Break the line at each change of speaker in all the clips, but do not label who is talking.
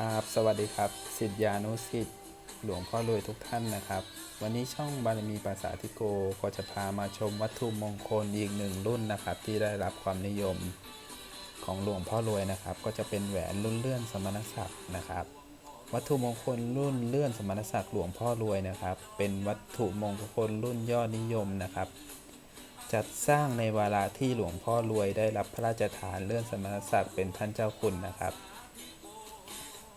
ครับสวัสดีครับสิทธิานุสิทธิ์หลวงพ่อรวยทุกท่านนะครับ วันนี้ช่องบารมีภาษาธิโกก็จะพามาชมวัตถุมงคลอีกหนึ่งรุ่นนะครับ ที่ได้รับความนิยมของหลวงพ่อรวยนะครับ ก็จะเป็นแหวนรุ่นเลื่อนสมณศักดิ์นะครับ วัตถุมงคลรุ่นเลื่อนสมณศักดิ์หลวงพ่อรวยนะครับ เป็นวัตถุมงคลรุ่นยอดนิยมนะครับ จัดสร้างในเวลาที่หลวงพ่อรวยได้รับพระราชทานเลื่อนสมณศักดิ์เป็นท่านเจ้าคุณนะครับ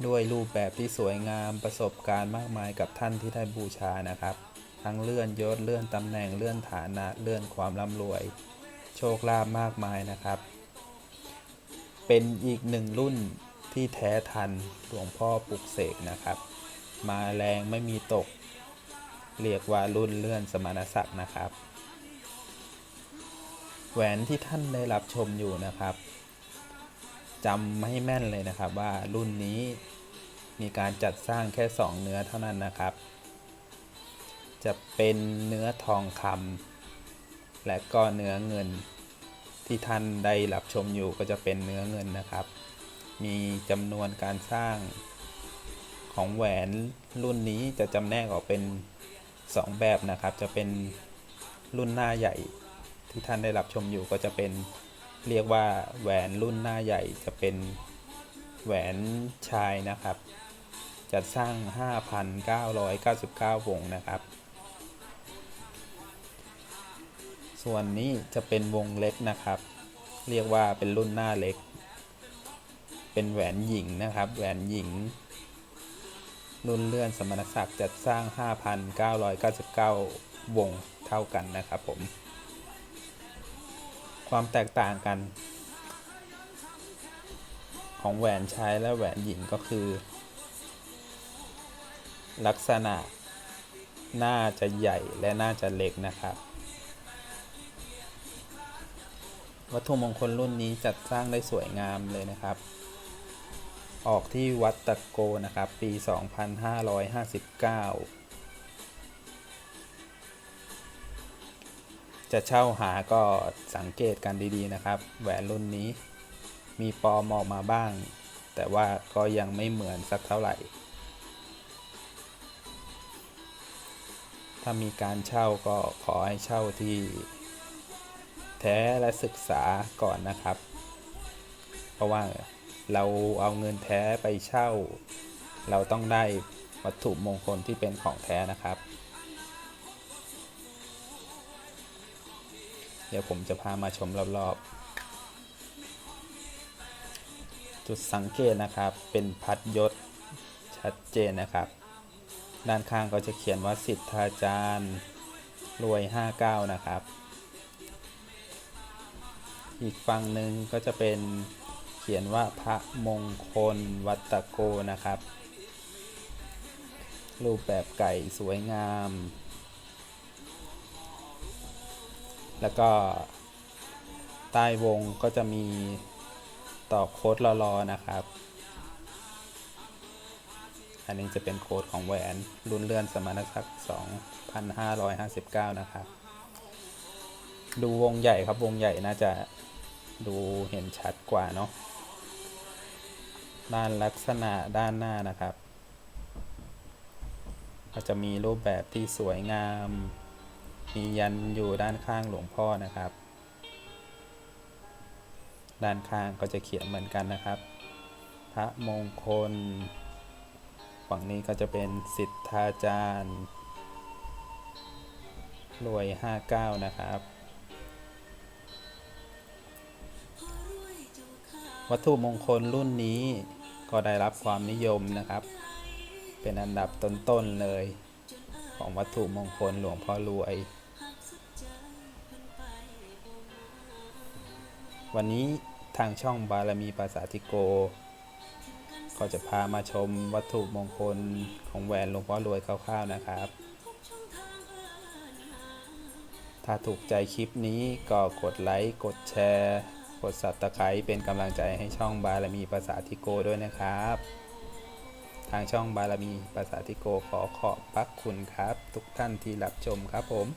ด้วยรูปแบบที่สวยงามประสบการณ์มากมายกับท่านที่ได้บูชานะครับ ทั้งเลื่อนยศเลื่อนตำแหน่งเลื่อนฐานะเลื่อนความร่ำรวย โชคลาภมากมายนะครับ เป็นอีกหนึ่งรุ่นที่แท้ทันหลวงพ่อปลุกเสกนะครับ มาแรงไม่มีตก เรียกว่ารุ่นเลื่อนสมณศักดิ์นะครับ แหวนที่ท่านได้รับชมอยู่นะครับ จำให้แม่นเลยนะครับว่ารุ่นนี้มีการจัดสร้างแค่ 2 เนื้อเท่านั้นนะครับ จะเป็นเนื้อทองคำและก็เนื้อเงิน ที่ท่านได้รับชมอยู่ก็จะเป็นเนื้อเงินนะครับ มีจำนวนการสร้างของแหวนรุ่นนี้จะจำแนกออกเป็น 2 แบบนะครับ จะเป็นรุ่นหน้าใหญ่ที่ท่านได้รับชมอยู่ก็จะเป็น เรียกว่าแหวนรุ่นหน้าใหญ่จะเป็นแหวนชายนะครับ จัดสร้าง 5,999 วงนะครับ ส่วนนี้จะเป็นวงเล็กนะครับ เรียกว่าเป็นรุ่นหน้าเล็ก เป็นแหวนหญิงนะครับ แหวนหญิง รุ่นเลื่อนสมณศักดิ์จัดสร้าง 5,999 วงเท่ากันนะครับผม ความแตกต่างกัน ของแหวนชายและแหวนหญิงก็คือ ลักษณะน่าจะใหญ่และน่าจะเล็กนะครับ วัตถุมงคลรุ่นนี้จัดสร้างได้สวยงามเลยนะครับ ออกที่วัดตะโกนะครับ ปี 2559 จะเช่าหาก็สังเกตกันดีๆนะครับ แหวนรุ่นนี้มีปลอมออกมาบ้าง แต่ว่าก็ยังไม่เหมือนสักเท่าไหร่ ถ้ามีการเช่าก็ขอให้เช่าที่แท้และศึกษาก่อนนะครับ เพราะว่าเราเอาเงินแท้ไปเช่า เราต้องได้วัตถุมงคลที่เป็นของแท้นะครับ เดี๋ยวผมจะพามาชมรอบๆ จุดสังเกตนะครับเป็นพัดยศชัดเจนนะครับ ด้านข้างก็จะเขียนว่าสิทธาจารย์รวย 59 นะครับ อีกฝั่งหนึ่งก็จะเป็นเขียนว่าพระมงคลวัตตโกนะครับ รูปแบบไก่สวยงาม แล้วก็ใต้วงก็จะมีต่อโค้ดรอๆนะครับ อันนี้จะเป็นโค้ดของแหวนรุ่นเลื่อนสมณศักดิ์2,559 นะครับ ดูวงใหญ่ครับวงใหญ่น่าจะดูเห็นชัดกว่าเนาะด้านลักษณะด้านหน้านะครับ ก็จะมีรูปแบบที่สวยงาม มียันอยู่ด้านข้างหลวงพ่อนะครับ ด้านข้างก็จะเขียนเหมือนกันนะครับ พระมงคลฝั่งนี้ก็จะเป็นสิทธาจารย์รวย 59 นะครับ วัตถุมงคลรุ่นนี้ก็ได้รับความนิยมนะครับ เป็นอันดับต้น ๆ เลย ของวัตถุมงคลหลวงพ่อรวย วันนี้ทางช่องบารมีภาษาธิโก ก็จะพามาชมวัตถุมงคลของแหวนหลวงพ่อรวยคร่าวๆนะครับ ถ้าถูกใจคลิปนี้ก็กดไลค์ กดแชร์ กด subscribe เป็นกำลังใจให้ช่องบารมีภาษาธิโกด้วยนะครับ ทางช่องบารมีภาษาธิโกขอขอบพระคุณครับ ทุกท่านที่รับชมครับผม